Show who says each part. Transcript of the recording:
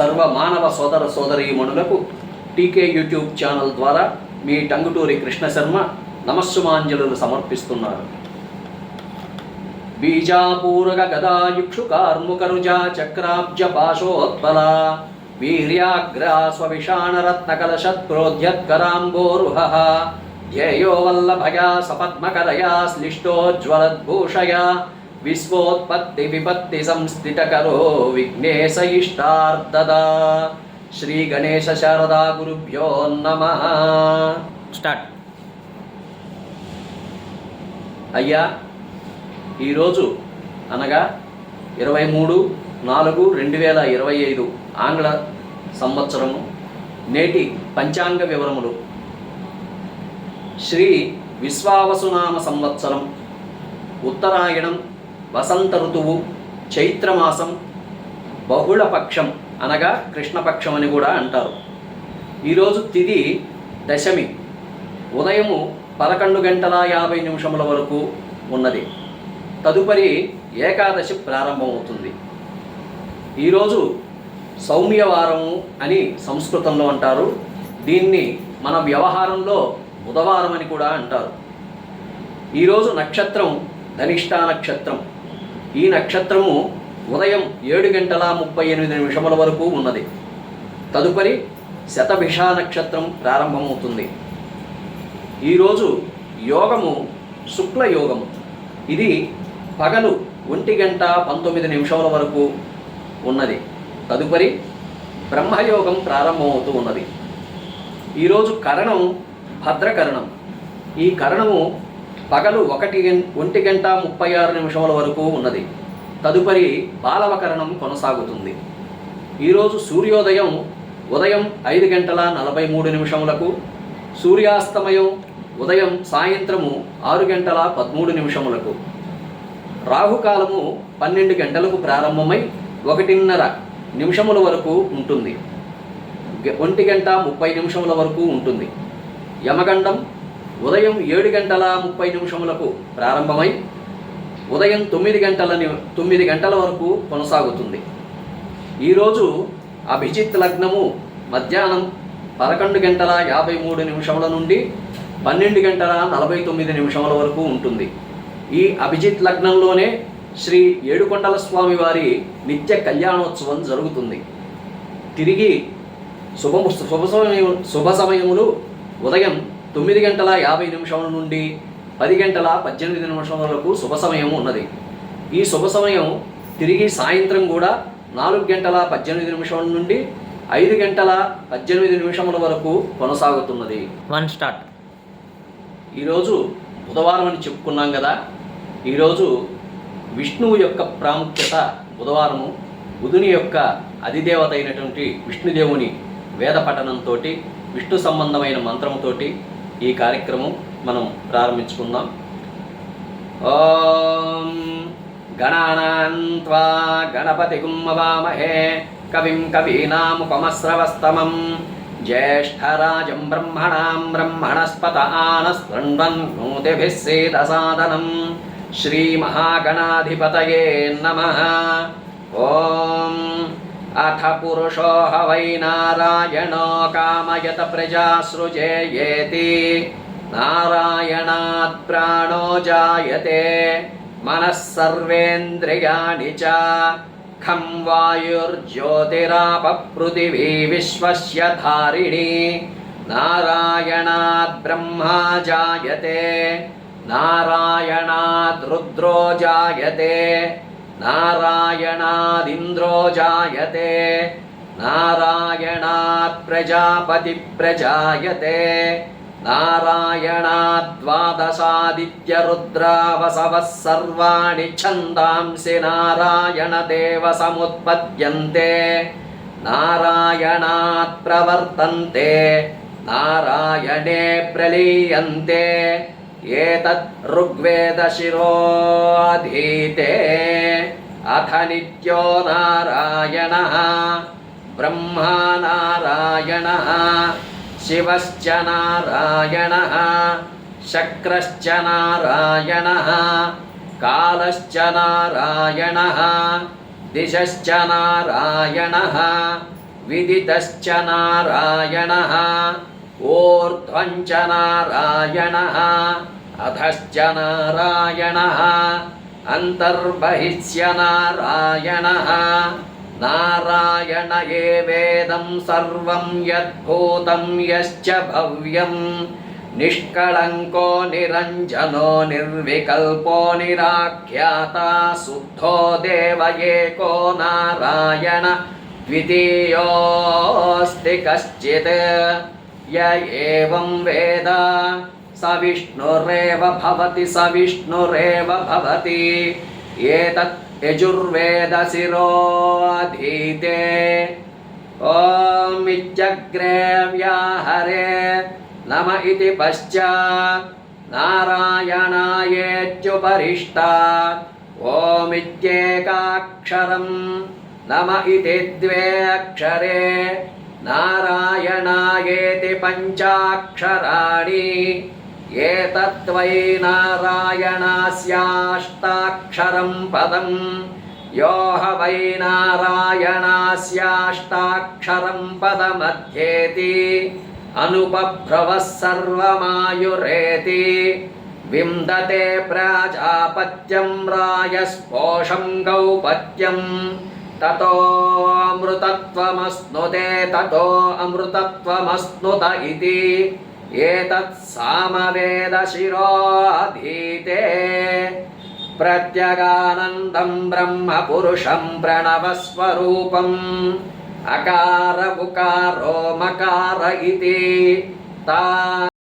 Speaker 1: సర్వ మానవ సోదర సోదరీమణులకు టీకే యూట్యూబ్ ఛానల్ ద్వారా మీ టంగుటూరి కృష్ణ శర్మ నమస్సుమాంజలు సమర్పిస్తున్నారు. బీజాపూరక గదాయుక్షు కార్ముకరుజా చక్రాబ్జ పాశోత్పల వీర్యాగ్రా స్వవిషాణరత్నకలశత్ప్రోద్యత్కరాంబోరుహ ధ్యేయో వల్లభయా సపద్మకరయా శ్లిష్టోజ్వలద్భూషయా విశ్వోత్పత్తి విపత్తి సంస్థితకరో విఘ్నేశ ఇష్టార్థదా శ్రీ గణేశ శారదా గురుభ్యో నమ స్టార్ట్ అయ్యా ఈరోజు అనగా ఇరవై మూడు నాలుగు రెండు వేల ఇరవై ఐదు ఆంగ్ల సంవత్సరము నేటి పంచాంగ వివరములు. శ్రీ విశ్వావసునామ సంవత్సరం ఉత్తరాయణం వసంత ఋతువు చైత్రమాసం బహుళపక్షం అనగా కృష్ణపక్షం అని కూడా అంటారు. ఈరోజు తిది దశమి. ఉదయము పదకొండు గంటల యాభై నిమిషముల వరకు ఉన్నది. తదుపరి ఏకాదశి ప్రారంభమవుతుంది. ఈరోజు సౌమ్యవారము అని సంస్కృతంలో అంటారు. దీన్ని మన వ్యవహారంలో బుధవారం అని కూడా అంటారు. ఈరోజు నక్షత్రం ధనిష్టా నక్షత్రం. ఈ నక్షత్రము ఉదయం ఏడు గంటల ముప్పై ఎనిమిది నిమిషముల వరకు ఉన్నది. తదుపరి శతభిషా నక్షత్రం ప్రారంభమవుతుంది. ఈరోజు యోగము శుక్ల యోగము. ఇది పగలు ఒంటి గంట పంతొమ్మిది నిమిషముల వరకు ఉన్నది. తదుపరి బ్రహ్మయోగం ప్రారంభమవుతూ ఉన్నది. ఈరోజు కరణం భద్రకరణం. ఈ కరణము పగలు ఒకటి ఒంటి గంట ముప్పై ఆరు నిమిషముల వరకు ఉన్నది. తదుపరి బాలవకరణం కొనసాగుతుంది. ఈరోజు సూర్యోదయం ఉదయం ఐదు గంటల నలభై మూడు నిమిషములకు సూర్యాస్తమయం ఉదయం సాయంత్రము ఆరు గంటల పదమూడు నిమిషములకు. రాహుకాలము పన్నెండు గంటలకు ప్రారంభమై ఒకటిన్నర నిమిషముల వరకు ఉంటుంది. ఒంటి గంట ముప్పై నిమిషముల వరకు ఉంటుంది. యమగండం ఉదయం ఏడు గంటల ముప్పై నిమిషములకు ప్రారంభమై ఉదయం తొమ్మిది గంటల తొమ్మిది గంటల వరకు కొనసాగుతుంది. ఈరోజు అభిజిత్ లగ్నము మధ్యాహ్నం పదకొండు గంటల యాభై మూడు నిమిషముల నుండి పన్నెండు గంటల నలభై తొమ్మిది నిమిషముల వరకు ఉంటుంది. ఈ అభిజిత్ లగ్నంలోనే శ్రీ ఏడుకొండల స్వామి వారి నిత్య కళ్యాణోత్సవం జరుగుతుంది. తిరిగి శుభ శుభ సమయం శుభ సమయములు ఉదయం తొమ్మిది గంటల యాభై నిమిషముల నుండి పది గంటల పద్దెనిమిది నిమిషముల వరకు శుభ సమయం ఉన్నది. ఈ శుభ సమయం తిరిగి సాయంత్రం కూడా నాలుగు గంటల పద్దెనిమిది నిమిషముల నుండి ఐదు గంటల పద్దెనిమిది నిమిషముల వరకు కొనసాగుతున్నది.
Speaker 2: వన్ స్టార్ట్
Speaker 1: ఈరోజు బుధవారం అని చెప్పుకున్నాం కదా. ఈరోజు విష్ణువు యొక్క ప్రాముఖ్యత బుధవారము బుధుని యొక్క అధిదేవత అయినటువంటి విష్ణుదేవుని వేద పఠనంతో విష్ణు సంబంధమైన మంత్రంతో ఈ కార్యక్రమం మనం ప్రారంభించుకుందాం. ఓం గణానాన్వా గణపతి గుమ్మవామహే కవిం కవీనాముపమస్రవస్తమం. జ్యేష్ఠరాజం బ్రహ్మణాం బ్రహ్మణస్పత ఆనస్పృణ్వన్ నూతిభిः సేదసాదనం శ్రీమహాగణాధిపతయే నమః. ఓం అథ పురుషో హ వై నారాయణో కామయత ప్రజా సృజేయేతి నారాయణాత్ ప్రాణో జాయతే మనః సర్వేంద్రియాణి చ ఖం వాయుర్జ్యోతిరాప పృథివీ విశ్వస్య ధారిణి నారాయణాద్ బ్రహ్మా జాయతే నారాయణాద్ రుద్రో జాయతే నారాయణాదింద్రో జాయతే నారాయణాత్ ప్రజాపతి ప్రజాయతే నారాయణాద్వాదశాదిత్యరుద్రావసవः సర్వాణి ఛందాంసి నారాయణదేవ సముత్పద్యంతే నారాయణాత్ ప్రవర్తంతే నారాయణే ప్రలీయంతే. एतत् ऋग्वेदशिरोऽधीते अथ नित्यो नारायणः ब्रह्मा नारायणः शिवश्च नारायणः शक्रश्च नारायणः कालश्च नारायणः दिशश्च नारायणः विदितश्च नारायणः ऊर्ध्वं च नारायणः अधश्च नारायणः अन्तर्बहिष्य नारायणः नारायण एवेदं सर्वं यद्भूतं यश्च भव्यं निष्कळङ्को निरञ्जनो निर्विकल्पो निराख्याता शुद्धो देव एको नारायण द्वितीयोऽस्ति कश्चित् य एवं वेद स विष्णुरेव भवति स विष्णुरेव भवति एतत् यजुर्वेदशिरोऽधीते ॐ इत्यग्रे व्याहरे नम इति पश्चात् नारायणायेत्युपरिष्टात् ॐ नम इति द्वे अक्षरे नारायणायेति पञ्चाक्षराणि एतद्वै नारायणास्याष्टाक्षरं पदं यो ह वै नारायणास्याष्टाक्षरं पदमध्येति अनुपभ्रवः सर्वमायुरेति विन्दते प्राजापत्यं रायस्पोषं गौपत्यं ततोऽमृतत्वमश्नुते ततो अमृतत्वमश्नुत इति एतत् सामवेदशिरोऽधीते प्रत्यगानन्दं ब्रह्मपुरुषं प्रणवस्वरूपम् अकार उकारो मकार इति ता